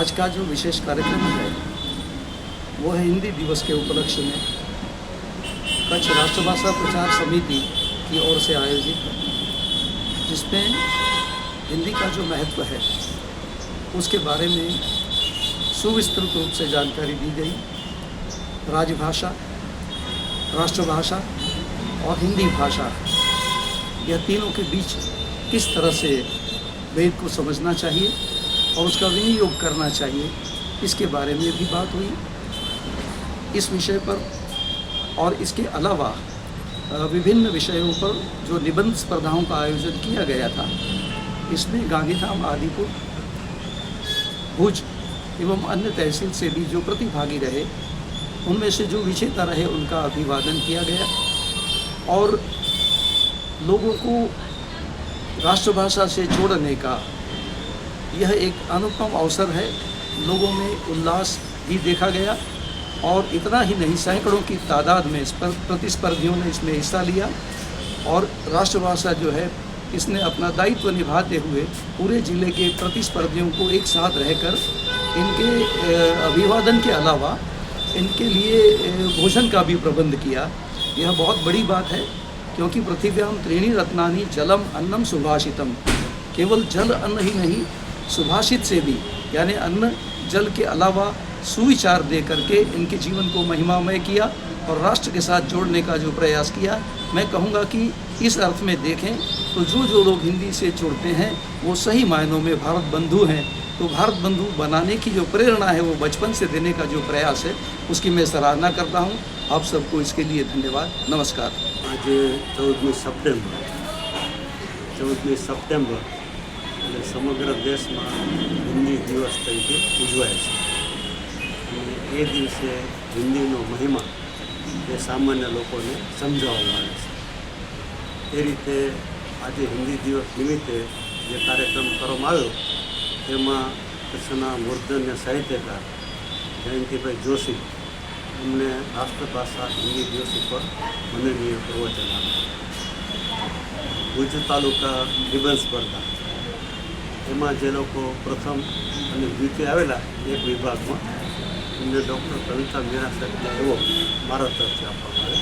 आज का जो विशेष कार्यक्रम है, वो है हिंदी दिवस के उपलक्ष्य में कच्छ राष्ट्रभाषा प्रचार समिति की ओर से आयोजित, जिसमें हिंदी का जो महत्व है, उसके बारे में सुविस्तृत रूप से जानकारी दी गई। राजभाषा, राष्ट्रभाषा और हिंदी भाषा, यह तीनों के बीच किस तरह से वेद को समझना चाहिए और उसका विनियोग करना चाहिए। इसके बारे में भी बात हुई। इस विषय पर और इसके अलावा विभिन्न विषयों पर जो निबंध स्पर्धाओं का आयोजन किया गया था, इसमें गांधीधाम आदिपुर, भुज एवं अन्य तहसील से भी जो प्रतिभागी रहे, उनमें से जो विजेता रहे, उनका अभिवादन किया गया। और लोगों को राष्ट्रभाषा से जोड़ने का यह एक अनुपम अवसर है। लोगों में उल्लास भी देखा गया और इतना ही नहीं, सैकड़ों की तादाद में स्पर- प्रतिस्पर्धियों ने इसमें हिस्सा लिया और राष्ट्रभाषा जो है, इसने अपना दायित्व निभाते हुए पूरे ज़िले के प्रतिस्पर्धियों को एक साथ रहकर इनके अभिवादन के अलावा इनके लिए भोजन का भी प्रबंध किया। यह बहुत बड़ी बात है, क्योंकि पृथ्व्याम त्रीणी रत्नानी जलम अन्नम सुभाषितम। केवल जल अन्न ही नहीं सुभाषित से भी यानी अन्न जल के अलावा सुविचार दे करके इनके जीवन को महिमामय किया और राष्ट्र के साथ जोड़ने का जो प्रयास किया, मैं कहूँगा कि इस अर्थ में देखें तो जो जो लोग हिंदी से जुड़ते हैं, वो सही मायनों में भारत बंधु हैं। तो भारत बंधु बनाने की जो प्रेरणा है, वो बचपन से देने का जो प्रयास है, उसकी मैं सराहना करता हूँ। आप सबको इसके लिए धन्यवाद। नमस्कार। आज चौदह सप्टेम्बर। चौदह सप्टेम्बर। એટલે સમગ્ર દેશમાં હિન્દી દિવસ તરીકે ઉજવાય છે. અને એ દિવસે હિન્દીનો મહિમા એ સામાન્ય લોકોને સમજાવવામાં આવે છે. એ રીતે આજે હિન્દી દિવસ નિમિત્તે જે કાર્યક્રમ કરવામાં આવ્યો, તેમાં કચ્છના મૂર્ધન્ય સાહિત્યકાર જયંતિભાઈ જોશી એમને રાષ્ટ્રભાષા હિન્દી દિવસ ઉપર મનનીય પ્રવચન આપ્યું. ભુજ તાલુકા નિબંધ સ્પર્ધા. એમાં જે લોકો પ્રથમ અને દ્વિતીય આવેલા એક વિભાગમાં, એમને ડૉક્ટર કવિતા મીરા સાહેબને એવોર્ડ મારા તરફથી આપવામાં આવે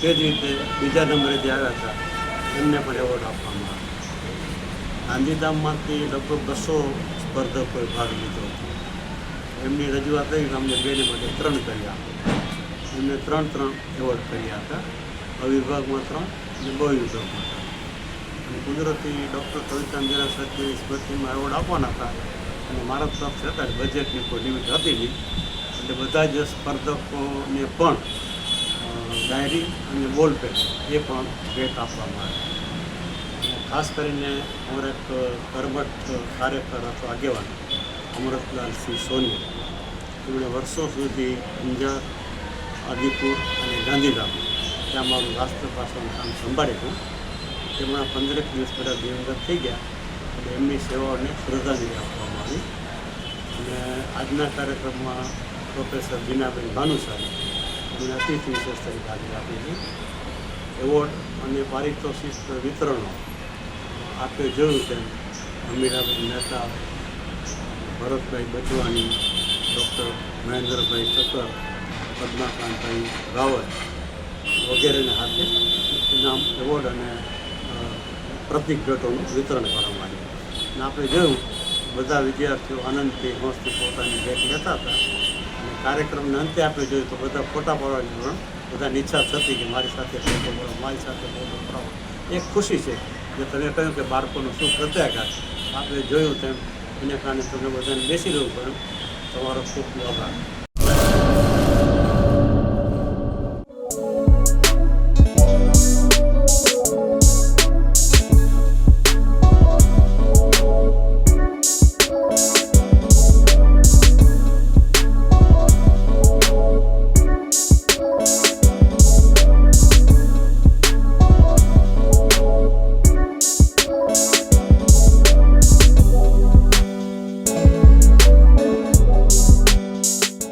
તે જ રીતે બીજા નંબરે જે આવ્યા હતા, એમને પણ એવોર્ડ આપવામાં આવે ગાંધીધામમાંથી લગભગ બસો સ્પર્ધકોએ ભાગ લીધો. હતો એમની રજૂઆત થઈ અમને બેને માટે ત્રણ કર્યા એમને ત્રણ ત્રણ એવોર્ડ કર્યા હતા. અવિભાગમાં ત્રણ અને બહુ વિભાગમાં ત્રણ. અને કુદરતી ડૉક્ટર કવિતા જરા સાહેબની સ્મૃતિમાં એવોર્ડ આપવાના હતા. અને મારા તરફ હતા બજેટની કોઈ લિમિટ હતી નહીં. એટલે બધા જ સ્પર્ધકોને પણ ડાયરી અને બોલપેન એ પણ ભેટ આપવામાં આવી. ખાસ કરીને અમારા એક કર્મઠ કાર્યકર અથવા આગેવાન અમરતલાલસિંહ સોની એમણે વર્ષો સુધી અંજાર, આદિપુર અને ગાંધીધામ, ત્યાં મારું રાષ્ટ્રભાષાનું કામ સંભાળ્યું હતું. તેમના પંદરેક દિવસ પહેલાં દિવંગત થઈ ગયા. એટલે એમની સેવાઓને શ્રદ્ધાંજલિ આપવામાં આવી. અને આજના કાર્યક્રમમાં પ્રોફેસર બીનાબેન ભાનુશાલી એમને અતિથિ વિશેષ તરીકે હાજરી આપી હતી. એવોર્ડ અને પારિતોષિક વિતરણો આપે જોયું તેમ અમીરાબેન મહેતા, ભરતભાઈ બચવાની, ડૉક્ટર મહેન્દ્રભાઈ ઠક્કર, પદ્માકાંતભાઈ રાવત વગેરેને હાથે ઇનામ પ્રતિક ભેટોનું વિતરણ કરવામાં આવ્યું અને આપણે જોયું, બધા વિદ્યાર્થીઓ આનંદથી, મસ્તી પોતાની ભેટ લેતા હતા. અને કાર્યક્રમને અંતે આપણે જોયું તો બધા ફોટા પાડવાની પણ બધાની ઈચ્છા થતી કે મારી સાથે ફોટો પાડો, મારી સાથે ફોટો પડાવો એક ખુશી છે જે તમે કહ્યું કે બાળકોનું શું પ્રત્યાઘાત. આપણે જોયું તેમ એને કારણે તમને બધાને બેસી રહેવું પડ્યું તમારો ખૂબ આભાર.